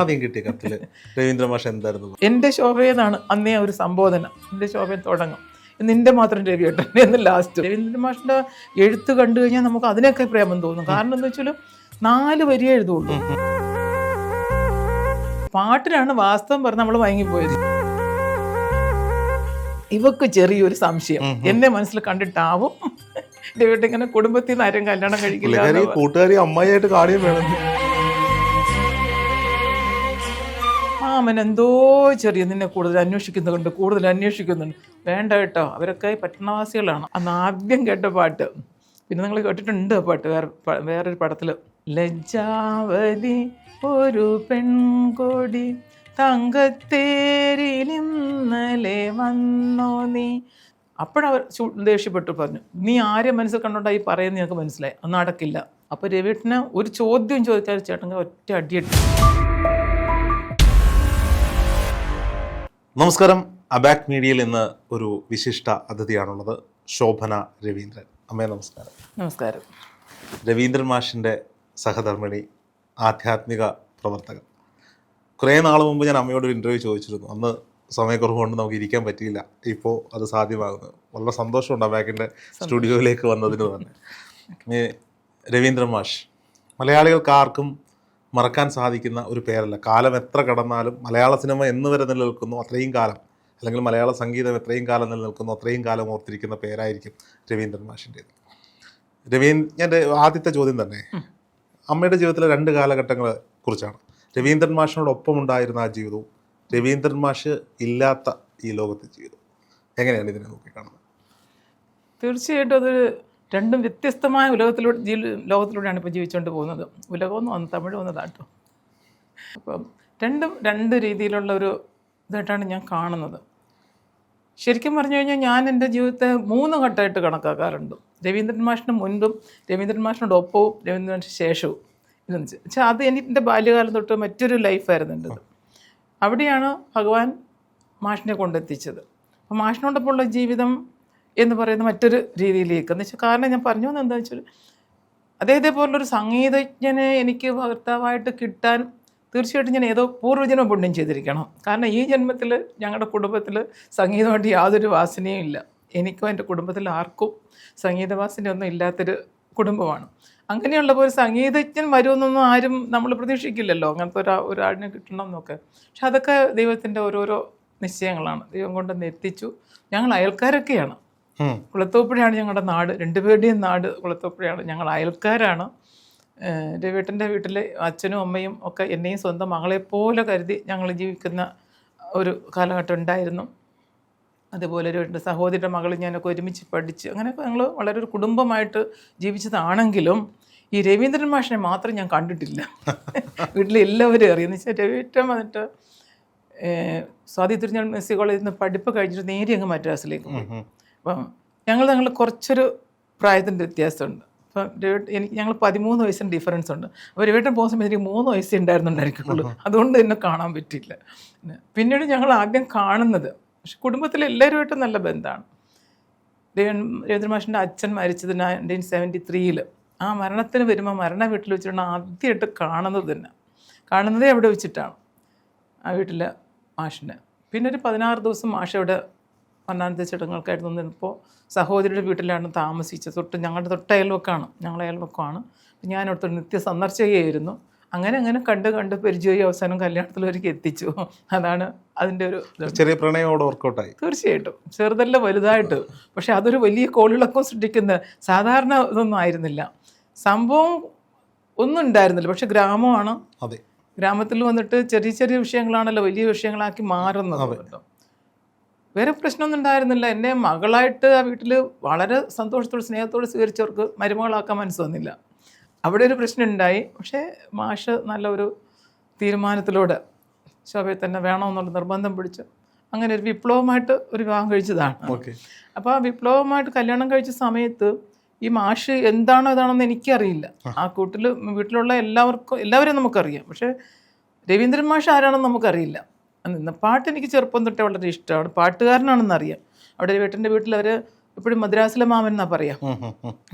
ആദ്യം കിട്ടിയ കത്തിൽ. രവീന്ദ്ര മാഷ് എന്തായിരുന്നു? എന്റെ ശോഭയെന്നാണ് അന്നേ ഒരു സംബോധന എന്റെ ശോഭയെ തുടങ്ങും. നിന്റെ മാത്രം രവിയേട്ടൻ എന്ന് ലാസ്റ്റ് രവീന്ദ്ര മാഷിന്റെ എഴുത്ത് കണ്ടു കഴിഞ്ഞാൽ നമുക്ക് അതിനൊക്കെ പ്രേമം തോന്നും. കാരണം എന്താ വെച്ചാലും നാല് വരി എഴുതുള്ളൂ. പാട്ടിനാണ് വാസ്തവം പറഞ്ഞ് നമ്മൾ വാങ്ങിപ്പോയത് ഇവക്ക് ചെറിയൊരു സംശയം. എന്നെ മനസ്സിൽ കണ്ടിട്ടാവും ഇങ്ങനെ കുടുംബത്തിൽ നിന്ന് ആരും കല്യാണം കഴിക്കില്ല കൂട്ടുകാരി അമ്മായിയായിട്ട് കാണിയും വേണം. മാമൻ എന്തോ ചെറിയ നിന്നെ കൂടുതൽ അന്വേഷിക്കുന്നുണ്ട് കൂടുതൽ അന്വേഷിക്കുന്നുണ്ട്. വേണ്ട കേട്ടോ. അവരൊക്കെ പട്ടണവാസികളാണ്. അന്ന് ആദ്യം കേട്ട പാട്ട്. പിന്നെ നിങ്ങൾ കേട്ടിട്ടുണ്ട് പാട്ട്. വേറെ വേറൊരു പടത്തിൽ ലജ്ജാവലി ഒരു പെൺകൊടി തങ്കത്തേരിലിന്നലെ വന്നോ നീ? അപ്പോഴവർ ദേഷ്യപ്പെട്ടു പറഞ്ഞു. നീ ആരെ മനസ്സിൽ കണ്ടോണ്ടാ ഈ പറയുന്നത് ഞങ്ങൾക്ക് മനസ്സിലായി? അത് നടക്കില്ല അപ്പോൾ രവിയേട്ടന് ഒരു ചോദ്യം ചോദിച്ചാൽ ചേട്ടൻ ഒറ്റ അടിയിട്ട് നമസ്കാരം. അബാക് മീഡിയയിൽ ഇന്ന് ഒരു വിശിഷ്ട അതിഥിയാണുള്ളത് ശോഭന രവീന്ദ്രൻ. അമ്മേ നമസ്കാരം. നമസ്കാരം. രവീന്ദ്രൻ മാഷിന്റെ സഹധർമ്മിണി ആധ്യാത്മിക പ്രവർത്തകൻ. കുറേ നാൾ മുമ്പ് ഞാൻ അമ്മയോട് ഒരു ഇന്റർവ്യൂ ചോദിച്ചിരുന്നു. അന്ന് സമയക്കുറവ് കൊണ്ട് നമുക്ക് ഇരിക്കാൻ പറ്റിയില്ല. ഇപ്പോൾ അത് സാധ്യമാകുന്നു. വളരെ സന്തോഷമുണ്ട് അബാക്കിന്റെ സ്റ്റുഡിയോയിലേക്ക് വന്നതിന് തന്നെ. രവീന്ദ്രൻ മാഷ് മലയാളികൾക്ക് ആർക്കും മറക്കാൻ സാധിക്കുന്ന ഒരു പേരല്ല. കാലം എത്ര കടന്നാലും മലയാള സിനിമ എന്ന് വരെ നിലനിൽക്കുന്നു അത്രയും കാലം. അല്ലെങ്കിൽ മലയാള സംഗീതം എത്രയും കാലം നിലനിൽക്കുന്നു അത്രയും കാലം ഓർത്തിരിക്കുന്ന പേരായിരിക്കും രവീന്ദ്രൻ മാഷിന്റേത്. രവീന്ദ്ര എന്റെ ആദ്യത്തെ ചോദ്യം തന്നെ. അമ്മയുടെ ജീവിതത്തിലെ രണ്ട് കാലഘട്ടങ്ങളെ കുറിച്ചാണ്. രവീന്ദ്രൻ മാഷിനോടൊപ്പം ഉണ്ടായിരുന്ന ആ ജീവിതവും രവീന്ദ്രൻ മാഷ് ഇല്ലാത്ത ഈ ലോകത്തെ ജീവിതം എങ്ങനെയാണ് ഇതിനെ നോക്കിക്കാണുന്നത്? തീർച്ചയായിട്ടും അത് രണ്ടും വ്യത്യസ്തമായ ഉലകത്തിലൂടെ ജീ ലോകത്തിലൂടെയാണ് ഇപ്പോൾ ജീവിച്ചുകൊണ്ട് പോകുന്നത്. ഉലകമെന്ന് വന്ന് തമിഴ് വന്നതാട്ടോ. അപ്പം രണ്ടും രണ്ട് രീതിയിലുള്ള ഒരു ഇതായിട്ടാണ് ഞാൻ കാണുന്നത്. ശരിക്കും പറഞ്ഞു കഴിഞ്ഞാൽ ഞാൻ എന്റെ ജീവിതത്തെ മൂന്ന് ഘട്ടമായിട്ട് കണക്കാക്കാറുണ്ട്. രവീന്ദ്രൻ മാഷിന് മുൻപും രവീന്ദ്രൻ മാഷിനോട് ഒപ്പവും രവീന്ദ്രൻ മാഷിന് ശേഷവും ഇതെന്ന് വെച്ചാൽ പക്ഷേ അത് എന്റെ ബാല്യകാലം തൊട്ട് മറ്റൊരു ലൈഫായിരുന്നു എന്റെ അവിടെയാണ് ഭഗവാൻ മാഷിനെ കൊണ്ടെത്തിച്ചത്. അപ്പോൾ മാഷിനോടൊപ്പമുള്ള ജീവിതം എന്ന് പറയുന്ന മറ്റൊരു രീതിയിലേക്ക്. എന്ന് വെച്ചാൽ കാരണം ഞാൻ പറഞ്ഞു വന്നത് എന്താ വെച്ചാൽ അദ്ദേഹത്തെ പോലുള്ളൊരു സംഗീതജ്ഞനെ എനിക്ക് ഭർത്താവായിട്ട് കിട്ടാൻ തീർച്ചയായിട്ടും ഞാൻ ഏതോ പൂർവജന്മ പുണ്യം ചെയ്തിരിക്കണം. കാരണം ഈ ജന്മത്തിൽ ഞങ്ങളുടെ കുടുംബത്തിൽ സംഗീതമായിട്ട് യാതൊരു വാസനയും ഇല്ല. എനിക്കും എന്റെ കുടുംബത്തിൽ ആർക്കും സംഗീതവാസനയൊന്നും ഇല്ലാത്തൊരു കുടുംബമാണ്. അങ്ങനെയുള്ളപ്പോൾ ഒരു സംഗീതജ്ഞൻ വരുമെന്നൊന്നും ആരും നമ്മൾ പ്രതീക്ഷിക്കില്ലല്ലോ. അങ്ങനത്തെ ഒരു ഒരാളിനെ കിട്ടണം എന്നൊക്കെ പക്ഷെ അതൊക്കെ ദൈവത്തിന്റെ ഓരോരോ നിശ്ചയങ്ങളാണ്. ദൈവം കൊണ്ടൊന്ന് എത്തിച്ചു ഞങ്ങൾ അയൽക്കാരൊക്കെയാണ്. കുളത്തൂപ്പുഴയാണ് ഞങ്ങളുടെ നാട്. രണ്ടുപേരുടെയും നാട് കുളത്തോപ്പുഴയാണ്. ഞങ്ങൾ അയൽക്കാരാണ്. എന്റെ വീട്ടിന്റെ വീട്ടിലെ അച്ഛനും അമ്മയും ഒക്കെ എന്നെയും സ്വന്തം മകളെപ്പോലെ കരുതി ഞങ്ങൾ ജീവിക്കുന്ന ഒരു കാലഘട്ടം ഉണ്ടായിരുന്നു. അതുപോലെ ഒരു സഹോദരിയുടെ മകൾ ഞാനൊക്കെ ഒരുമിച്ച് പഠിച്ച് അങ്ങനെയൊക്കെ ഞങ്ങൾ വളരെ ഒരു കുടുംബമായിട്ട് ജീവിച്ചതാണെങ്കിലും ഈ രവീന്ദ്രൻ മാഷിനെ മാത്രം ഞാൻ കണ്ടിട്ടില്ല. വീട്ടിലെ എല്ലാവരും അറിയാം എന്ന് വെച്ചാൽ രവിയേട്ടൻ വന്നിട്ട് സ്വാതി തിരുഞ്ഞാൽ മെസ്സി കോളേജിൽ നിന്ന് പഠിപ്പ് കഴിഞ്ഞിട്ട് നേരെ അങ്ങ് മദ്രാസിലേക്ക് പോയി. അപ്പം ഞങ്ങൾ ഞങ്ങൾ കുറച്ചൊരു പ്രായത്തിന്റെ വ്യത്യാസമുണ്ട്. അപ്പം എനിക്ക് ഞങ്ങൾ പതിമൂന്ന് വയസ്സിന് ഡിഫറൻസ് ഉണ്ട്. അപ്പോൾ രവിട്ടൻ പോകുന്ന സമയത്ത് എനിക്ക് മൂന്ന് വയസ്സേ ഉണ്ടായിരുന്നുണ്ടായിരിക്കുള്ളൂ. അതുകൊണ്ട് തന്നെ കാണാൻ പറ്റിയില്ല. പിന്നീട് ഞങ്ങൾ ആദ്യം കാണുന്നത് പക്ഷെ കുടുംബത്തിലെ എല്ലാവരുമായിട്ടും നല്ല ബന്ധമാണ്. രവീൻ രവീന്ദ്രമാഷിന്റെ അച്ഛൻ മരിച്ചത് നയന്റീൻ സെവന്റി ത്രീയിൽ ആ മരണത്തിന് വരുമ്പോൾ മരണ വീട്ടിൽ വെച്ചിട്ടാണ് ആദ്യമായിട്ട് കാണുന്നത് തന്നെ. കാണുന്നതേ അവിടെ വെച്ചിട്ടാണ് ആ വീട്ടിലെ മാഷിനെ. പിന്നെ ഒരു പതിനാറ് ദിവസം മാഷ് അവിടെ മരണാനന്ദ ചടങ്ങുകൾക്കായിട്ട് നിന്നപ്പോൾ സഹോദരിയുടെ വീട്ടിലാണ് താമസിച്ചത്. തൊട്ട് ഞങ്ങളുടെ തൊട്ട് അയൽവക്കാണ് ഞങ്ങളുടെ അയൽവക്കമാണ് ഞാൻ അവിടുത്തെ നിത്യ സന്ദർശകയായിരുന്നു. അങ്ങനെ അങ്ങനെ കണ്ട് കണ്ട് പരിചയമായി അവസാനം കല്യാണത്തിലേക്ക് എത്തിച്ചു. അതാണ് അതിന്റെ ഒരു ചെറിയ പ്രണയോട് വർക്കൗട്ടായി. തീർച്ചയായിട്ടും. ചെറുതല്ല വലുതായിട്ട്. പക്ഷെ അതൊരു വലിയ കോളിളക്കം സൃഷ്ടിക്കുന്ന സാധാരണ ഇതൊന്നും ആയിരുന്നില്ല. സംഭവം ഒന്നും ഉണ്ടായിരുന്നില്ല. പക്ഷെ ഗ്രാമമാണ്. അതെ. ഗ്രാമത്തിൽ വന്നിട്ട് ചെറിയ ചെറിയ വിഷയങ്ങളാണല്ലോ വലിയ വിഷയങ്ങളാക്കി മാറുന്നത്. കേട്ടോ വേറെ പ്രശ്നമൊന്നും ഉണ്ടായിരുന്നില്ല. എന്നെ മകളായിട്ട് ആ വീട്ടിൽ വളരെ സന്തോഷത്തോടെ സ്നേഹത്തോടെ സ്വീകരിച്ചവർക്ക് മരുമകളാക്കാൻ മനസ്സ് വന്നില്ല. അവിടെ ഒരു പ്രശ്നം ഉണ്ടായി. പക്ഷേ മാഷ് നല്ല ഒരു തീരുമാനത്തിലൂടെ ശോഭയെ തന്നെ വേണമെന്നുള്ള നിർബന്ധം പിടിച്ച് അങ്ങനെ ഒരു വിപ്ലവമായിട്ട് ഒരു വിവാഹം കഴിച്ചതാണ്. ഓക്കെ. അപ്പോൾ ആ വിപ്ലവമായിട്ട് കല്യാണം കഴിച്ച സമയത്ത് ഈ മാഷ് എന്താണോ ഇതാണെന്ന് എനിക്കറിയില്ല. ആ. കൂട്ടിൽ വീട്ടിലുള്ള എല്ലാവർക്കും എല്ലാവരെയും നമുക്കറിയാം. പക്ഷേ രവീന്ദ്രൻ മാഷ് ആരാണെന്ന് നമുക്കറിയില്ല. പാട്ട് എനിക്ക് ചെറുപ്പം തൊട്ടേ വളരെ ഇഷ്ടമാണ്. പാട്ടുകാരനാണെന്ന് അറിയാം അവിടെ വീട്ടിന്റെ വീട്ടിൽ അവർ എപ്പോഴും മദ്രാസിലെ മാമൻ എന്നാ പറയാ.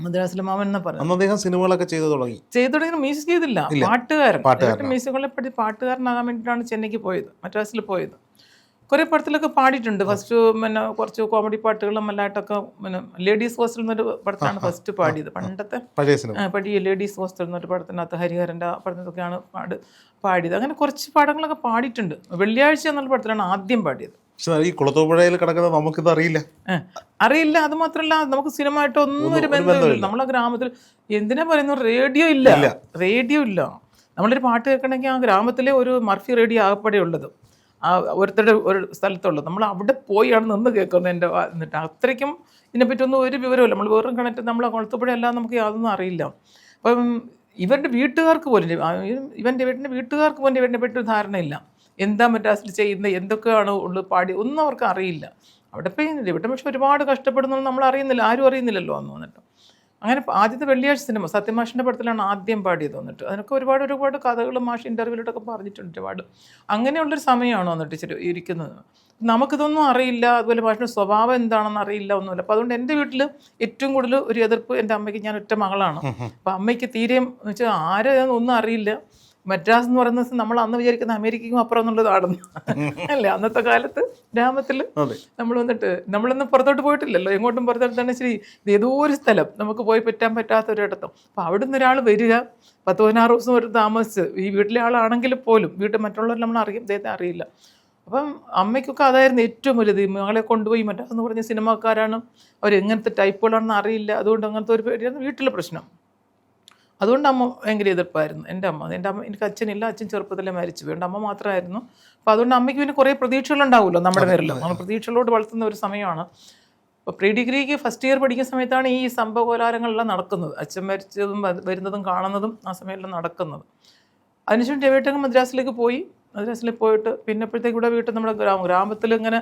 മദ്രാസിലെ മാമൻ എന്നാ പറയാം. അദ്ദേഹം സിനിമകളൊക്കെ ചെയ്തു തുടങ്ങി. ചെയ്തു തുടങ്ങി. മ്യൂസിക് ചെയ്തില്ല. പാട്ടുകാരൻ. മ്യൂസിക്കുകളെ പഠി പാട്ടുകാരനാകാൻ വേണ്ടിയിട്ടാണ് ചെന്നൈക്ക് പോയത്. മദ്രാസിൽ പോയത്. കുറേ പടത്തിലൊക്കെ പാടിയിട്ടുണ്ട്. ഫസ്റ്റ് പിന്നെ കുറച്ച് കോമഡി പാട്ടുകളും എല്ലായിട്ടൊക്കെ പിന്നെ ലേഡീസ് ഹോസ്റ്റൽ എന്നൊരു പടത്താണ് ഫസ്റ്റ് പാടിയത്. പണ്ടത്തെ പഴയ ലേഡീസ് ഹോസ്റ്റൽ എന്നൊരു പടത്തിനകത്ത് ഹരിഹരന്റെ പടത്തിനൊക്കെയാണ് പാട് പാടിയത്. അങ്ങനെ കുറച്ച് പാടങ്ങളൊക്കെ പാടിയിട്ടുണ്ട്. വെള്ളിയാഴ്ച എന്നുള്ള പടത്തിലാണ് ആദ്യം പാടിയത്. പക്ഷെ ഈ കുളത്തൂപ്പുഴയിൽ കിടക്കുന്നത് നമുക്കിത് അറിയില്ല. അറിയില്ല. അത് മാത്രമല്ല നമുക്ക് സിനിമയായിട്ട് ഒന്നും ഒരു ബന്ധമില്ല നമ്മളെ ഗ്രാമത്തിൽ എന്തിനാ പറയുന്നു? റേഡിയോ ഇല്ല. റേഡിയോ ഇല്ല. നമ്മളൊരു പാട്ട് കേൾക്കണമെങ്കിൽ ആ ഗ്രാമത്തിലെ ഒരു മർഫി റേഡിയോ ആകപ്പെടെ ഉള്ളത്. ആ ഓരോരുത്തരുടെ ഒരു സ്ഥലത്തുള്ളത് നമ്മൾ അവിടെ പോയാണ് നിന്ന് കേൾക്കുന്നത് എന്റെ എന്നിട്ട് അത്രയ്ക്കും ഇതിനെപ്പറ്റി ഒന്നും ഒരു വിവരമില്ല നമ്മൾ വെറും കണക്ട് നമ്മൾ കൊളത്തുപുഴയല്ലാതെ നമുക്ക് യാതൊന്നും അറിയില്ല. അപ്പം ഇവരുടെ വീട്ടുകാർക്ക് പോലും ഇവന്റെ വീട്ടിന്റെ വീട്ടുകാർക്ക് പോലും ഇവന്റെ പറ്റി ഒരു ധാരണയില്ല. എന്താ മദ്രാസിൽ ചെയ്യുന്നത്? എന്തൊക്കെയാണ് ഉള്ളത് പാടി? ഒന്നും അവർക്ക് അറിയില്ല. അവിടെ പോയി ഇവിടെ പക്ഷെ ഒരുപാട് കഷ്ടപ്പെടുന്നു നമ്മൾ അറിയുന്നില്ല. ആരും അറിയുന്നില്ലല്ലോ അന്ന് വന്നിട്ട്. അങ്ങനെ ആദ്യത്തെ വെള്ളിയാഴ്ച സിനിമ സത്യമാഷിന്റെ പടത്തിലാണ് ആദ്യം പാടിയത് വന്നിട്ട്. അതിനൊക്കെ ഒരുപാട് ഒരുപാട് കഥകൾ മാഷ് ഇന്റർവ്യൂലോട്ടൊക്കെ പറഞ്ഞിട്ടുണ്ട് ഒരുപാട്. അങ്ങനെയുള്ളൊരു സമയമാണ് വന്നിട്ട് ഇച്ചിരി ഇരിക്കുന്നത്. നമുക്കിതൊന്നും അറിയില്ല. അതുപോലെ മാഷിന്റെ സ്വഭാവം എന്താണെന്ന് അറിയില്ല ഒന്നുമില്ല. അപ്പോൾ അതുകൊണ്ട് എന്റെ വീട്ടിൽ ഏറ്റവും കൂടുതൽ ഒരു എതിർപ്പ് എന്റെ അമ്മയ്ക്ക് ഞാൻ ഒറ്റ മകളാണ്. അപ്പോൾ അമ്മയ്ക്ക് തീരെയും എന്ന് വെച്ചാൽ ആരും ഒന്നും അറിയില്ല. മദ്രാസ് എന്ന് പറയുന്നത് നമ്മൾ അന്ന് വിചാരിക്കുന്ന അമേരിക്കയ്ക്കും അപ്പുറം എന്നുള്ളതാണെന്ന് അല്ലേ? അന്നത്തെ കാലത്ത് ഗ്രാമത്തിൽ നമ്മൾ വന്നിട്ട് നമ്മളൊന്നും പുറത്തോട്ട് പോയിട്ടില്ലല്ലോ. എങ്ങോട്ടും പുറത്തോട്ട് തന്നെ ശരി ഇത് ഏതോ ഒരു സ്ഥലം നമുക്ക് പോയി പറ്റാൻ പറ്റാത്ത ഒരിടത്തും അപ്പം അവിടെ നിന്ന് ഒരാൾ വരിക പത്ത് പതിനാറ് ദിവസം ഒരു താമസിച്ച് ഈ വീട്ടിലെ ആളാണെങ്കിൽ പോലും വീട്ടിൽ മറ്റുള്ളവർ നമ്മൾ അറിയും ഇദ്ദേഹത്തെ അറിയില്ല. അപ്പം അമ്മയ്ക്കൊക്കെ അതായിരുന്നു ഏറ്റവും വലുത്. മകളെ കൊണ്ടുപോയി മറ്റാസ് എന്ന് പറഞ്ഞ സിനിമാക്കാരാണ് അവർ എങ്ങനത്തെ ടൈപ്പുകളാണെന്ന് അറിയില്ല. അതുകൊണ്ട് അങ്ങനത്തെ ഒരു പേടിയാണ് വീട്ടിലെ പ്രശ്നം. അതുകൊണ്ട് അമ്മ ഭയങ്കര എതിർപ്പായിരുന്നു. എന്റെ അമ്മ എന്റെ അമ്മ എനിക്ക് അച്ഛനില്ല അച്ഛൻ ചെറുപ്പത്തിലെ മരിച്ചു പോയി എന്റെ അമ്മ മാത്രമായിരുന്നു. അപ്പോൾ അതുകൊണ്ട് അമ്മയ്ക്ക് പിന്നെ കുറേ പ്രതീക്ഷകളുണ്ടാവുമല്ലോ നമ്മുടെ പേരിൽ നമ്മൾ പ്രതീക്ഷകളോട് വളർത്തുന്ന ഒരു സമയമാണ്. അപ്പോൾ പ്രീ ഡിഗ്രിക്ക് ഫസ്റ്റ് ഇയർ പഠിക്കുന്ന സമയത്താണ് ഈ സംഭവകോലാരങ്ങളെല്ലാം നടക്കുന്നത്. അച്ഛൻ മരിച്ചതും വരുന്നതും കാണുന്നതും ആ സമയമെല്ലാം നടക്കുന്നത്. അതിനുശേഷം രവേട്ടങ്ങ് മദ്രാസിലേക്ക് പോയി. മദ്രാസിൽ പോയിട്ട് പിന്നെ അപ്പോഴത്തേക്ക് ഇവിടെ വീട്ടിൽ നമ്മുടെ ഗ്രാമം ഗ്രാമത്തിൽ ഇങ്ങനെ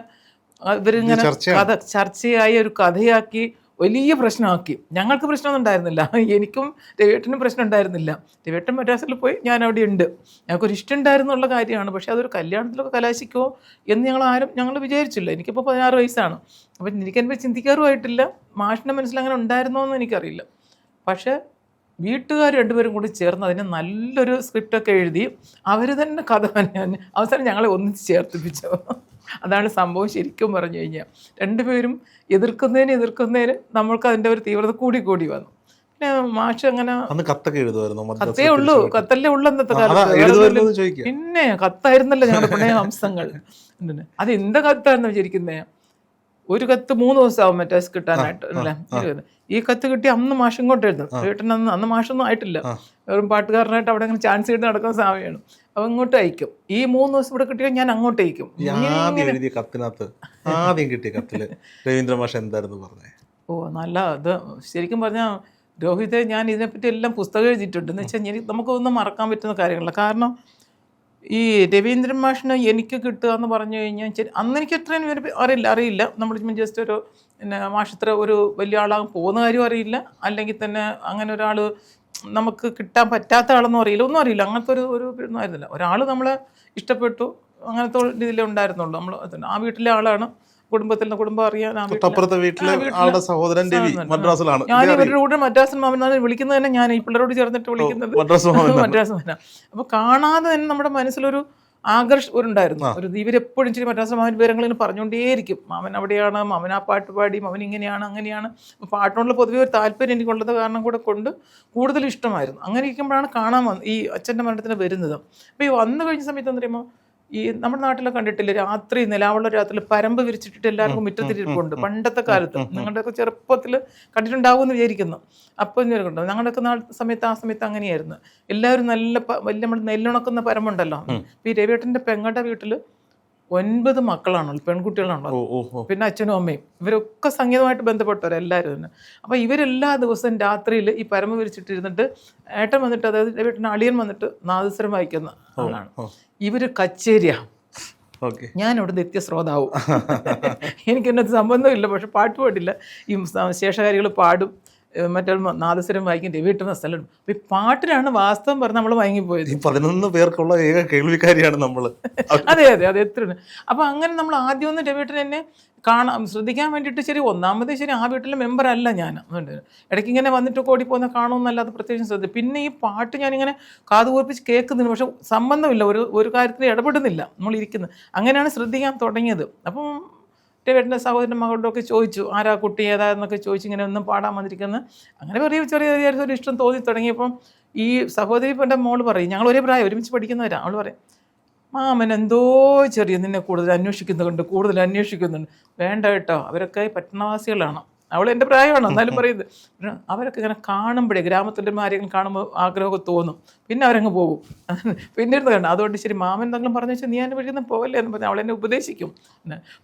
ഇവരിങ്ങനെ കഥ ചർച്ചയായി ഒരു കഥയാക്കി. വലിയ പ്രശ്നമാക്കി. ഞങ്ങൾക്ക് പ്രശ്നമൊന്നും ഉണ്ടായിരുന്നില്ല എനിക്കും രവേട്ടനും പ്രശ്നം ഉണ്ടായിരുന്നില്ല രവേട്ടൻ മദ്രാസിൽ പോയി ഞാൻ അവിടെ ഉണ്ട്. ഞങ്ങൾക്കൊരു ഇഷ്ടം ഉണ്ടായിരുന്നുള്ള കാര്യമാണ്. പക്ഷേ അതൊരു കല്യാണത്തിലൊക്കെ കലാശിക്കുമോ എന്ന് ഞങ്ങൾ ആരും ഞങ്ങൾ വിചാരിച്ചില്ല. എനിക്കിപ്പോൾ പതിനാറ് വയസ്സാണ്. അപ്പം എനിക്കതിനെ ചിന്തിക്കാറുമായിട്ടില്ല. മാഷിന്റെ മനസ്സിൽ അങ്ങനെ ഉണ്ടായിരുന്നോ എന്ന് എനിക്കറിയില്ല. പക്ഷേ വീട്ടുകാർ രണ്ടുപേരും കൂടി ചേർന്ന് അതിന് നല്ലൊരു സ്ക്രിപ്റ്റൊക്കെ എഴുതി അവർ തന്നെ കഥ അവസാനം ഞങ്ങളെ ഒന്നിച്ച് ചേർത്തിപ്പിച്ചു. അതാണ് സംഭവം ശരിക്കും പറഞ്ഞു കഴിഞ്ഞാൽ രണ്ടുപേരും എതിർക്കുന്നതിന് എതിർക്കുന്നതിന് നമ്മൾക്ക് അതിന്റെ ഒരു തീവ്രത കൂടി കൂടി വന്നു. പിന്നെ മാഷ് അങ്ങനെ അന്ന് കത്തൊക്കെ എഴുതുമായിരുന്നു കത്തേ ഉള്ളൂ കത്തല്ലേ ഉള്ളൂ അന്നത്തെ ആ, കാലത്ത് പിന്നെ കത്തായിരുന്നല്ലോ ഞങ്ങളുടെ പ്രണയ ഹംസങ്ങൾ. അതെന്ത അത് എന്താ കത്തായിരുന്നു വിചാരിക്കുന്നേ? ഒരു കത്ത് മൂന്ന് ദിവസമാവും മറ്റേ കിട്ടാനായിട്ട് അല്ലേ? ഈ കത്ത് കിട്ടി അന്ന് മാഷ് ഇങ്ങോട്ട് എഴുതും വീട്ടിൽ അന്ന് അന്ന് മാഷൊന്നും ആയിട്ടില്ല. വെറും പാട്ടുകാരനായിട്ട് അവിടെ അങ്ങനെ ചാൻസ് കിട്ടി നടക്കുന്ന സമയമാണ് അപ്പോൾ ഇങ്ങോട്ട് അയക്കും. ഈ മൂന്ന് ദിവസം ഇവിടെ കിട്ടിയാൽ ഞാൻ അങ്ങോട്ട് അയക്കും. എഴുതിയ കത്തിനകത്ത് ആദ്യം കിട്ടിയ കത്തിൽ രവീന്ദ്ര മാഷ് എന്തായിരുന്നു പറഞ്ഞേ? ഓ നല്ല അത് ശരിക്കും പറഞ്ഞാൽ രോഹിത് ഞാൻ ഇതിനെപ്പറ്റി എല്ലാം പുസ്തകം എഴുതിയിട്ടുണ്ട്. എന്ന് വെച്ചാൽ എനിക്ക് നമുക്കൊന്നും മറക്കാൻ പറ്റുന്ന കാര്യങ്ങളല്ല. കാരണം ഈ രവീന്ദ്രൻ മാഷിന് എനിക്ക് കിട്ടുക എന്ന് പറഞ്ഞു കഴിഞ്ഞാൽ ശരി അന്ന് എനിക്ക് എത്രയും പേര് അറിയില്ല അറിയില്ല. നമ്മൾ ജസ്റ്റ് ഒരു പിന്നെ മാഷത്ര ഒരു വലിയ ആളാകും പോകുന്ന കാര്യം അറിയില്ല. അല്ലെങ്കിൽ തന്നെ അങ്ങനെ ഒരാൾ നമുക്ക് കിട്ടാൻ പറ്റാത്ത ആളൊന്നും അറിയില്ല. ഒന്നും അറിയില്ല. അങ്ങനത്തെ ഒരു ഒരു ഇതൊന്നും ആയിരുന്നില്ല. ഒരാൾ നമ്മളെ ഇഷ്ടപ്പെട്ടു. അങ്ങനത്തെ രീതിയിലേ ഉണ്ടായിരുന്നുള്ളൂ. നമ്മൾ ആ വീട്ടിലെ ആളാണ്. കുടുംബത്തിൽ നിന്ന് കുടുംബം അറിയാൻ വീട്ടിലെ തൊട്ടപ്പുറത്തെ വീട്ടിലെ ആളുടെ സഹോദരൻ രവി. മദ്രാസിലാണ്. ഞാൻ. ഇവരുടെ കൂടെ മദ്രാസൻ മാമനാണ് വിളിക്കുന്നത് തന്നെ ഞാൻ ഈ പിള്ളേരോട് ചേർന്നിട്ട് വിളിക്കുന്നത് മദ്രാസ്. മാമന. അപ്പൊ കാണാതെ തന്നെ നമ്മുടെ മനസ്സിലൊരു ആകർഷ ഉണ്ടായിരുന്നു ഒരു ഇവരെപ്പോഴും ഇച്ചിരി മദ്രാസ് മാമൻ വിവരങ്ങളിങ്ങനെ പറഞ്ഞുകൊണ്ടേയിരിക്കും. മാമൻ അവിടെയാണ് മാമൻ ആ പാട്ട് പാടി മാമൻ ഇങ്ങനെയാണ് അങ്ങനെയാണ്. അപ്പൊ പാട്ടിനോടുള്ള പൊതുവെ ഒരു താല്പര്യം എനിക്കുള്ളത് കാരണം കൂടെ കൊണ്ട് കൂടുതൽ ഇഷ്ടമായിരുന്നു. അങ്ങനെ ഇരിക്കുമ്പോഴാണ് കാണാൻ വന്ന് ഈ അച്ഛന്റെ മരണത്തിന് വരുന്നത്. അപ്പോൾ ഈ വന്നു കഴിഞ്ഞ സമയത്ത് എന്ന് പറയുമ്പോൾ ഈ നമ്മുടെ നാട്ടിലെ കണ്ടിട്ടില്ല രാത്രി നിലാവുള്ള രാത്രി പരമ്പ് വിരിച്ചിട്ടിട്ട് എല്ലാവർക്കും മുറ്റത്തിരിപ്പുണ്ട്. പണ്ടത്തെ കാലത്ത് നിങ്ങളുടെയൊക്കെ ചെറുപ്പത്തിൽ കണ്ടിട്ടുണ്ടാവുമെന്ന് വിചാരിക്കുന്നു. അപ്പോൾ കണ്ടു? ഞങ്ങളുടെയൊക്കെ നാൾ സമയത്ത് ആ സമയത്ത് അങ്ങനെയായിരുന്നു. എല്ലാവരും നല്ല വലിയ നമ്മൾ നെല്ലുണക്കുന്ന പരമ്പുണ്ടല്ലോ. ഈ രവിയേട്ടന്റെ പെങ്ങളുടെ വീട്ടിൽ ഒൻപത് മക്കളാണുള്ളത് പെൺകുട്ടികളാണുള്ളത് പിന്നെ അച്ഛനും അമ്മയും. ഇവരൊക്കെ സംഗീതമായിട്ട് ബന്ധപ്പെട്ടവരെല്ലാവരും തന്നെ. അപ്പോൾ ഇവരെല്ലാ ദിവസവും രാത്രിയിൽ ഈ പരമ വിരിച്ചിട്ടിരുന്നിട്ട് ഏട്ടൻ വന്നിട്ട് അതായത് വീട്ടിന് അളിയൻ വന്നിട്ട് നാദസ്വരം വായിക്കുന്ന ആളാണ്. ഇവർ ഇവർ ഞാൻ അവിടെ ഞാൻ ഇവിടെ നിത്യശ്രോതാവും. എനിക്ക് എന്നത് സംബന്ധമില്ല പക്ഷെ പാട്ട് പാടില്ല. ഈ ശേഷകാരികൾ പാടും. മറ്റേ നാദസ്വരം വായിക്കും രവിട്ടുന്ന സ്ഥലം അപ്പം ഈ പാട്ടിലാണ് വാസ്തവം പറഞ്ഞ് നമ്മൾ വാങ്ങിപ്പോയത് ഈ പതിനൊന്ന് പേർക്കുള്ള ഏക കേൾവിക്കാരിയാണ് നമ്മൾ അതെ അതെ അതെ എത്ര അപ്പോൾ അങ്ങനെ നമ്മൾ ആദ്യം ഒന്ന് രവിട്ടൻ എന്നെ കാണാൻ ശ്രദ്ധിക്കാൻ വേണ്ടിയിട്ട് ശരി ഒന്നാമത് ശരി ആ വീട്ടിലെ മെമ്പർ അല്ല ഞാൻ അതുകൊണ്ട് ഇടയ്ക്ക് ഇങ്ങനെ വന്നിട്ട് ഓടി പോകുന്ന കാണുമെന്നല്ലാതെ പ്രത്യേകിച്ച് ശ്രദ്ധ. പിന്നെ ഈ പാട്ട് ഞാനിങ്ങനെ കാതുകൂർപ്പിച്ച് കൂർപ്പിച്ച് കേൾക്കുന്നുണ്ട് പക്ഷെ സംബന്ധമില്ല ഒരു ഒരു കാര്യത്തിൽ ഇടപെടുന്നില്ല നമ്മൾ ഇരിക്കുന്നത് അങ്ങനെയാണ് ശ്രദ്ധിക്കാൻ തുടങ്ങിയത്. അപ്പം രവേട്ടന്റെ സഹോദരന്റെ മകളോടൊക്കെ ചോദിച്ചു ആരാ കുട്ടി? ഏതാന്നൊക്കെ ചോദിച്ചു ഇങ്ങനെ ഒന്നും പാടാൻ വന്നിരിക്കുന്നത് അങ്ങനെ ചെറിയ ചെറിയ ചെറിയ ഒരു ഇഷ്ടം തോന്നി തുടങ്ങിയപ്പം ഈ സഹോദരി എന്റെ മോൾ പറയും ഞങ്ങൾ ഒരേ പ്രായം ഒരുമിച്ച് പഠിക്കുന്നവരാണ് അവൾ പറയും മാമൻ എന്തോ ചെറിയ നിന്നെ കൂടുതൽ അന്വേഷിക്കുന്നുണ്ട് കൂടുതൽ അന്വേഷിക്കുന്നുണ്ട്. വേണ്ട കേട്ടോ അവരൊക്കെ പട്ടണവാസികളാണ്. അവൾ എന്റെ പ്രായമാണ് എന്നാലും പറയുന്നത്. അവരൊക്കെ ഇങ്ങനെ കാണുമ്പോഴേ ഗ്രാമത്തിന്റെ ആരെങ്കിലും കാണുമ്പോൾ ആഗ്രഹമൊക്കെ തോന്നും. പിന്നെ അവരങ്ങ് പോകും. പിന്നെ ഇരുന്ന് കണ്ടു. അതുകൊണ്ട് ശരി മാമൻ എന്തെങ്കിലും പറഞ്ഞു വെച്ചാൽ നീ എന്റെ ഒന്നും പോകല്ലേ എന്ന് പറഞ്ഞാൽ അവളെന്നെ ഉപദേശിക്കും.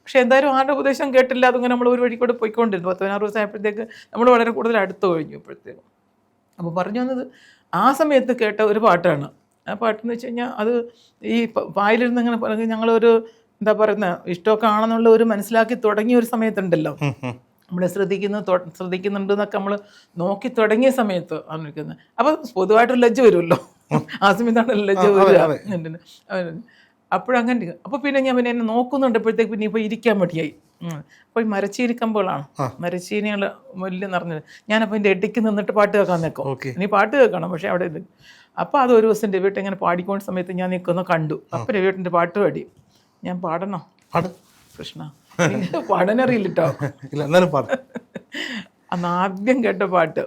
പക്ഷെ എന്തായാലും ആരുടെ ഉപദേശം കേട്ടില്ല അതിങ്ങനെ നമ്മൾ ഒരു വഴി കൂടെ പോയിക്കൊണ്ടിരുന്നു. പത്ത് പതിനാറ് ദിവസം ആയപ്പോഴത്തേക്ക് നമ്മൾ വളരെ കൂടുതൽ അടുത്ത് കഴിഞ്ഞു ഇപ്പോഴത്തേക്കും. അപ്പോൾ പറഞ്ഞു വന്നത് ആ സമയത്ത് കേട്ട ഒരു പാട്ടാണ്. ആ പാട്ടെന്ന് വെച്ച് കഴിഞ്ഞാൽ അത് ഈ വായിലിരുന്ന് ഇങ്ങനെ പറഞ്ഞ് ഞങ്ങളൊരു എന്താ പറയുന്നത് ഇഷ്ടമൊക്കെ ആണെന്നുള്ള ഒരു മനസ്സിലാക്കി തുടങ്ങിയ ഒരു സമയത്തുണ്ടല്ലോ. നമ്മളെ ശ്രദ്ധിക്കുന്നു ശ്രദ്ധിക്കുന്നുണ്ട് എന്നൊക്കെ നമ്മൾ നോക്കി തുടങ്ങിയ സമയത്ത് ആണ് നിൽക്കുന്നത് അപ്പം പൊതുവായിട്ടൊരു ലജ്ജ വരുമല്ലോ. ആ സമയത്താണ് ലജ്ജ വരിക. അപ്പോഴങ്ങനെ അപ്പോൾ പിന്നെ ഞാൻ പിന്നെ എന്നെ നോക്കുന്നുണ്ടപ്പോഴത്തേക്ക് പിന്നെ ഇപ്പോൾ ഇരിക്കാൻ മടിയായി. അപ്പോൾ ഈ മരച്ചീനി കമ്പുകളാണ് മരച്ചീനികൾ വലിയ നിറഞ്ഞത് ഞാനപ്പോൾ എന്റെ ഇടയ്ക്ക് നിന്നിട്ട് പാട്ട് കേൾക്കാൻ നിൽക്കും ഇനി പാട്ട് കേൾക്കണം പക്ഷേ അവിടെ ഇത് അപ്പോൾ അത് ഒരു ദിവസം രവിട്ട് ഇങ്ങനെ പാടിക്കൊണ്ട സമയത്ത് ഞാൻ നിൽക്കുന്ന കണ്ടു. അപ്പോൾ രവിട്ടിന്റെ പാട്ട് പാടി. ഞാൻ പാടണോ. പാട്. കൃഷ്ണ. പാടാനറിയില്ല കേട്ടോ ഇല്ല എന്നാലും പാടാം. അന്ന് ആദ്യം കേട്ട പാട്ട്.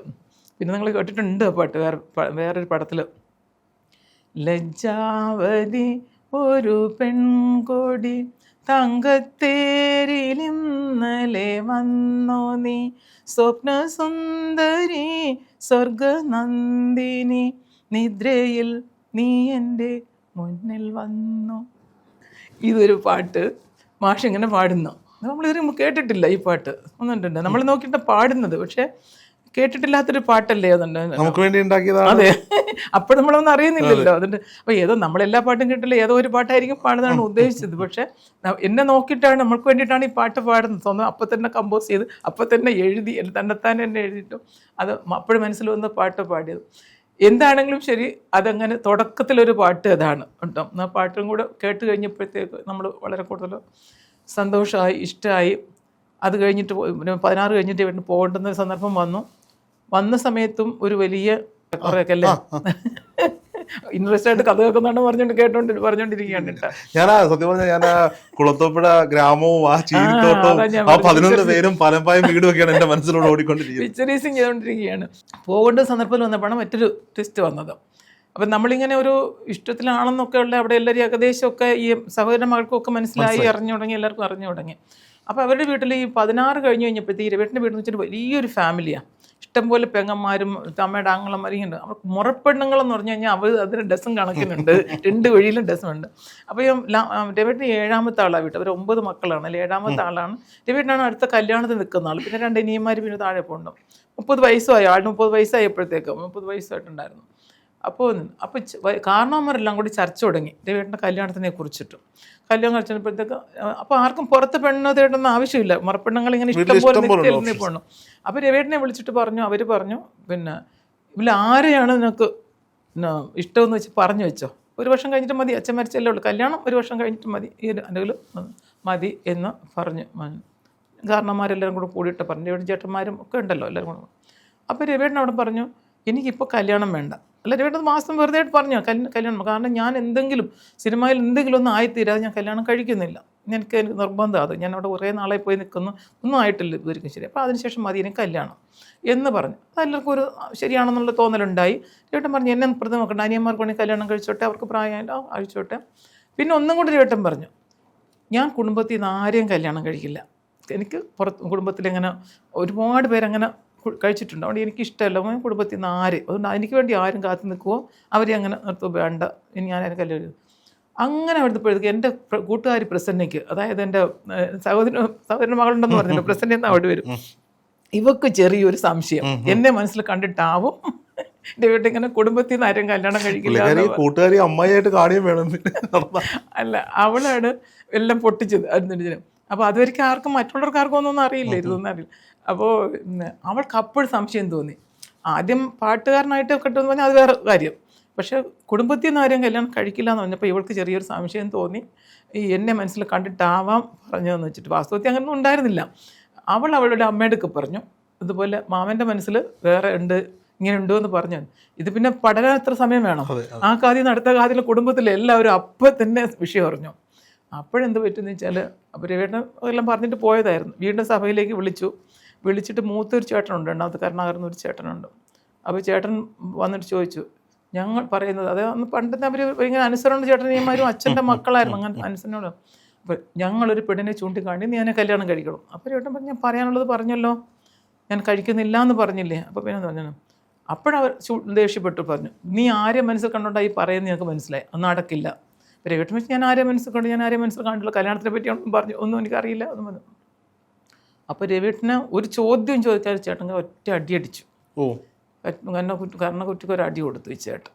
പിന്നെ നിങ്ങൾ കേട്ടിട്ടുണ്ട് ആ പാട്ട്. വേറെ വേറൊരു പടത്തിൽ ലജ്ജാവതി ഒരു പെൺകൊടി തങ്കത്തേരിലിന്നലെ വന്നോ നീ? സ്വപ്നസുന്ദരി സ്വർഗനന്ദിനി നിദ്രയിൽ നീ എന്റെ മുന്നിൽ വന്നു. ഇതൊരു പാട്ട്. മാഷ് ഇങ്ങനെ പാടുന്നു നമ്മൾ നമ്മളിതൊരു കേട്ടിട്ടില്ല ഈ പാട്ട്. ഒന്നുണ്ട് നമ്മൾ നോക്കിയിട്ട് പാടുന്നത്. പക്ഷേ കേട്ടിട്ടില്ലാത്തൊരു പാട്ടല്ലേ അതുണ്ട്. നമുക്ക് വേണ്ടി ഉണ്ടാക്കിയതാണ്. അതെ. അപ്പോൾ നമ്മളൊന്നും അറിയുന്നില്ലല്ലോ. അതുകൊണ്ട് അപ്പോൾ ഏതോ നമ്മളെല്ലാ പാട്ടും കേട്ടില്ല. ഏതോ ഒരു പാട്ടായിരിക്കും പാടുന്നതാണ് ഉദ്ദേശിച്ചത്. പക്ഷേ എന്നെ നോക്കിയിട്ടാണ് നമ്മൾക്ക് വേണ്ടിയിട്ടാണ് ഈ പാട്ട് പാടുന്നത്. സ്വന്തം അപ്പം തന്നെ കമ്പോസ് ചെയ്ത് അപ്പം തന്നെ എഴുതി തന്നെത്താൻ തന്നെ എഴുതിയിട്ടും. അത് അപ്പോഴും മനസ്സിൽ വന്ന പാട്ട് പാടിയത്. എന്താണെങ്കിലും ശരി അതങ്ങനെ തുടക്കത്തിലൊരു പാട്ട് അതാണ്. ഉണ്ടോ? ആ പാട്ടും കൂടെ കേട്ട് കഴിഞ്ഞപ്പോഴത്തേക്ക് നമ്മൾ വളരെ കൂടുതൽ സന്തോഷമായി ഇഷ്ടമായി. അത് കഴിഞ്ഞിട്ട് പിന്നെ പതിനാറ് കഴിഞ്ഞിട്ട് ഇവിടുന്ന് പോകേണ്ടുന്ന സന്ദർഭം വന്നു. വന്ന സമയത്തും ഒരു വലിയ കുറേയൊക്കെ അല്ലേ? ഇൻട്രസ്റ്റ് ആയിട്ട് കഥ കേൾക്കുന്നതാണ് പറഞ്ഞോണ്ട് കേട്ടോണ്ട് പറഞ്ഞോണ്ടിരിക്കുകയാണ് കേട്ടോ. ഞാൻ സത്യം പറഞ്ഞാൽ ഞാൻ ആ കുളത്തോപ്പുഴ ഗ്രാമവും ആ ചീരിത്തോട്ടവും ആ. പതിനൊന്ന് പേരും പലമ്പായും വീടും ഒക്കെയാണ് എന്റെ മനസ്സിലൂടെ ഓടിക്കൊണ്ടിരിക്കുന്നത്. പിക്ചറൈസിങ് ചെയ്തുകൊണ്ടിരിക്കുകയാണ് പോകേണ്ട സന്ദർഭത്തിൽ വന്നപ്പോഴാണ് മറ്റൊരു ട്വിസ്റ്റ് വന്നത്. അപ്പം നമ്മളിങ്ങനെ ഒരു ഇഷ്ടത്തിലാണെന്നൊക്കെ ഉള്ള അവിടെ എല്ലാവരും ഏകദേശമൊക്കെ ഈ സഹോദരൻ മകൾക്കൊക്കെ മനസ്സിലായി അറിഞ്ഞു തുടങ്ങി എല്ലാവർക്കും അറിഞ്ഞു തുടങ്ങി. അപ്പോൾ അവരുടെ വീട്ടിൽ ഈ പതിനാറ് കഴിഞ്ഞ് കഴിഞ്ഞപ്പോഴത്തേക്ക് രവേട്ടിന്റെ വീട്ടിൽ വെച്ചിട്ട് വലിയൊരു ഫാമിലിയാണ് ഇഷ്ടംപോലെ പെങ്ങന്മാരും അമ്മയുടെ ആങ്ങളന്മാരും ഉണ്ട് അവർക്ക് മുറപ്പെണ്ണുങ്ങളെന്ന് പറഞ്ഞു കഴിഞ്ഞാൽ അവർ അതിന് ഡസം കണക്കിനുണ്ട് രണ്ട് വഴിയിലും ഡസം ഉണ്ട് അപ്പോൾ രവേട്ടിന് ഏഴാമത്തെ ആളാണ് വീട്ടിൽ. അവർ ഒമ്പത് മക്കളാണ്. അല്ലെ? ഏഴാമത്തെ ആളാണ്. രവേട്ടിനാണ് അടുത്ത കല്യാണത്തിന് നിൽക്കുന്ന ആൾ പിന്നെ രണ്ട് അനിയന്മാർ പിന്നെ താഴെ പോകണം മുപ്പത് വയസ്സായി. ആളിന് മുപ്പത് വയസ്സായപ്പോഴത്തേക്ക് മുപ്പത് വയസ്സായിട്ടുണ്ടായിരുന്നു. അപ്പോൾ അപ്പോൾ കാരണവന്മാരെല്ലാം കൂടി ചർച്ച തുടങ്ങി. രവിയേട്ടന്റെ കല്യാണത്തിനെ കുറിച്ചിട്ട്. കല്യാണം കഴിച്ചപ്പോഴത്തേക്ക് അപ്പോൾ ആർക്കും പുറത്ത് പെണ്ണ് തേടുന്ന ആവശ്യമില്ല. മറപ്പെണ്ണുങ്ങൾ ഇങ്ങനെ ഇഷ്ടം പോലെ ഉണ്ട് നിൽപ്പുണ്ട് അപ്പോൾ രവേട്ടനെ വിളിച്ചിട്ട് പറഞ്ഞു അവർ പറഞ്ഞു പിന്നെ ഇതിൽ ആരെയാണ് നിനക്ക് ഇഷ്ടമെന്ന് വെച്ച് പറഞ്ഞു വെച്ചോ? ഒരു വർഷം കഴിഞ്ഞിട്ട് മതി അച്ഛൻ മരിച്ചല്ലേ ഉള്ളൂ. കല്യാണം ഒരു വർഷം കഴിഞ്ഞിട്ട് മതി ഈ അല്ലെങ്കിൽ മതി എന്ന് പറഞ്ഞു. കാരണന്മാരെല്ലാവരും കൂടെ കൂടിയിട്ട് പറഞ്ഞു. രവേട്ടൻ ചേട്ടന്മാരും ഒക്കെ ഉണ്ടല്ലോ എല്ലാവരും കൂടെ. അപ്പോൾ രവേട്ടൻ അവിടെ പറഞ്ഞു എനിക്കിപ്പോൾ കല്യാണം വേണ്ട. അല്ല രവിയേട്ടൻ മാസം വെറുതെ ആയിട്ട് പറഞ്ഞു? കല്യാണം. കാരണം ഞാൻ എന്തെങ്കിലും സിനിമയിൽ എന്തെങ്കിലും ഒന്നും ആയിത്തീരാതെ ഞാൻ കല്യാണം കഴിക്കുന്നില്ല. എനിക്ക് എനിക്ക് നിർബന്ധം അത്. ഞാൻ അവിടെ കുറേ നാളെ പോയി നിൽക്കുന്നു. ഒന്നും ആയിട്ടില്ല ഇതുവരെയും ശരി. അപ്പോൾ അതിനുശേഷം മതി എനിക്ക് കല്യാണം എന്ന് പറഞ്ഞു. അപ്പോൾ എല്ലാവർക്കും ഒരു ശരിയാണെന്നുള്ള തോന്നലുണ്ടായി. ചേട്ടൻ പറഞ്ഞു എന്നെ പ്രതി നോക്കണ്ട അനിയന്മാർക്ക് വേണമെങ്കിൽ കല്യാണം കഴിച്ചോട്ടെ. അവർക്ക് പ്രായമല്ലോ കഴിച്ചോട്ടെ പിന്നെ ഒന്നും കൂടി ചേട്ടൻ പറഞ്ഞു ഞാൻ കുടുംബത്തിൽ നിന്ന് ആരെയും കല്യാണം കഴിക്കില്ല. എനിക്ക് പുറത്ത് കുടുംബത്തിലിങ്ങനെ ഒരുപാട് പേരങ്ങനെ കഴിച്ചിട്ടുണ്ട്. അതുകൊണ്ട് എനിക്ക് ഇഷ്ടമല്ല കുടുംബത്തിൽ നിന്ന് ആര്? അതുകൊണ്ട് എനിക്ക് വേണ്ടി ആരും കാത്തു നിൽക്കുമോ അവരെ അങ്ങനെ നിർത്തുക വേണ്ട. ഇനി ഞാൻ എനിക്ക് കല്യാണം. അങ്ങനെ അവിടുത്തെ എന്റെ കൂട്ടുകാർ കൂട്ടുകാരി പ്രസന്നയ്ക്ക് അതായത് എന്റെ സഹോദരൻ സഹോദരൻ മകളുണ്ടെന്ന് പറഞ്ഞല്ലോ പ്രസന്ന എന്ന് അവിടെ വരും. ഇവക്ക് ചെറിയൊരു സംശയം. എന്നെ മനസ്സിൽ കണ്ടിട്ടാവും എന്റെ വീട്ടിൽ ഇങ്ങനെ കുടുംബത്തിൽ നിന്ന് ആരും കല്യാണം കഴിക്കില്ല കൂട്ടുകാരി അമ്മയായിട്ട് കാണുകയും വേണം. അല്ല അവളാണ് എല്ലാം പൊട്ടിച്ചത്. അതിന് അപ്പോൾ അതുവരെയ്ക്ക് ആർക്കും മറ്റുള്ളവർക്ക് ആർക്കും ഒന്നും അറിയില്ല. ഇതൊന്നും അറിയില്ല. അപ്പോൾ അവൾക്ക് അപ്പോഴും സംശയം തോന്നി. ആദ്യം പാട്ടുകാരനായിട്ട് കിട്ടുമെന്ന് പറഞ്ഞാൽ അത് വേറെ കാര്യം. പക്ഷേ കുടുംബത്തിൽ നിന്ന് ആരും കല്യാണം കഴിക്കില്ല എന്ന് പറഞ്ഞപ്പോൾ ഇവൾക്ക് ചെറിയൊരു സംശയം തോന്നി. ഈ എന്നെ മനസ്സിൽ കണ്ടിട്ടാവാം പറഞ്ഞതെന്ന് വെച്ചിട്ട് വാസ്തവത്തിൽ അങ്ങനെയൊന്നും ഉണ്ടായിരുന്നില്ല. അവൾ അവളുടെ അമ്മയുടെ പറഞ്ഞു. അതുപോലെ മാമന്റെ മനസ്സിൽ വേറെ ഉണ്ട് ഇങ്ങനെ ഉണ്ടോ എന്ന് പറഞ്ഞു. ഇത് പിന്നെ പഠനം എത്ര സമയം വേണം? ആ കാര്യം നടത്ത കാതിൽ കുടുംബത്തിലെ എല്ലാവരും അപ്പം തന്നെ വിഷയം അറിഞ്ഞു. അപ്പോഴെന്ത് പറ്റുമെന്ന് വെച്ചാൽ അപ്പോൾ രവേട്ടൻ എല്ലാം പറഞ്ഞിട്ട് പോയതായിരുന്നു. വീണ്ടും സഭയിലേക്ക് വിളിച്ചു. വിളിച്ചിട്ട് മൂത്തൊരു ചേട്ടനുണ്ട് രണ്ടാമത്തെ കരുണാകരൻ ഒരു ചേട്ടനുണ്ട്. അപ്പോൾ ചേട്ടൻ വന്നിട്ട് ചോദിച്ചു ഞങ്ങൾ പറയുന്നത് അത് അന്ന് പണ്ടത്തെ അവർ ഇങ്ങനെ അനുസരണ ചേട്ടനിയന്മാരും അച്ഛന്റെ മക്കളായിരുന്നു അങ്ങനെ അനുസരണോട് അപ്പോൾ ഞങ്ങളൊരു പെണ്ണിനെ ചൂണ്ടിക്കാണ്ടി നീ എന്നെ കല്യാണം കഴിക്കണം. അപ്പോൾ ചേട്ടൻ പറഞ്ഞു ഞാൻ പറയാനുള്ളത് പറഞ്ഞല്ലോ. ഞാൻ കഴിക്കുന്നില്ല എന്ന് പറഞ്ഞില്ലേ? അപ്പോൾ പിന്നെ പറഞ്ഞു? അപ്പോഴവർ ചൂ ദേഷ്യപ്പെട്ടു പറഞ്ഞു നീ ആരെ മനസ്സിൽ കണ്ടുകൊണ്ടായി പറയുന്നത് ഞങ്ങൾക്ക് മനസ്സിലായി? അത് നടക്കില്ല രവിട്ടം വെച്ച് ഞാൻ ആരെ മനസ്സിൽ കണ്ടു? ഞാൻ ആരെ മനസ്സിൽ കണ്ടില്ല കല്യാണത്തിനെ പറ്റി ഒന്നും പറഞ്ഞു ഒന്നും എനിക്കറിയില്ല എന്ന് പറഞ്ഞു. അപ്പോൾ രവീട്ടിനെ ഒരു ചോദ്യം ചോദിച്ചാൽ ചേട്ടൻ ഒറ്റ അടി അടിച്ചു. ഓ. കുറ്റിക്ക് ഒരു അടി കൊടുത്തു ചേട്ടൻ.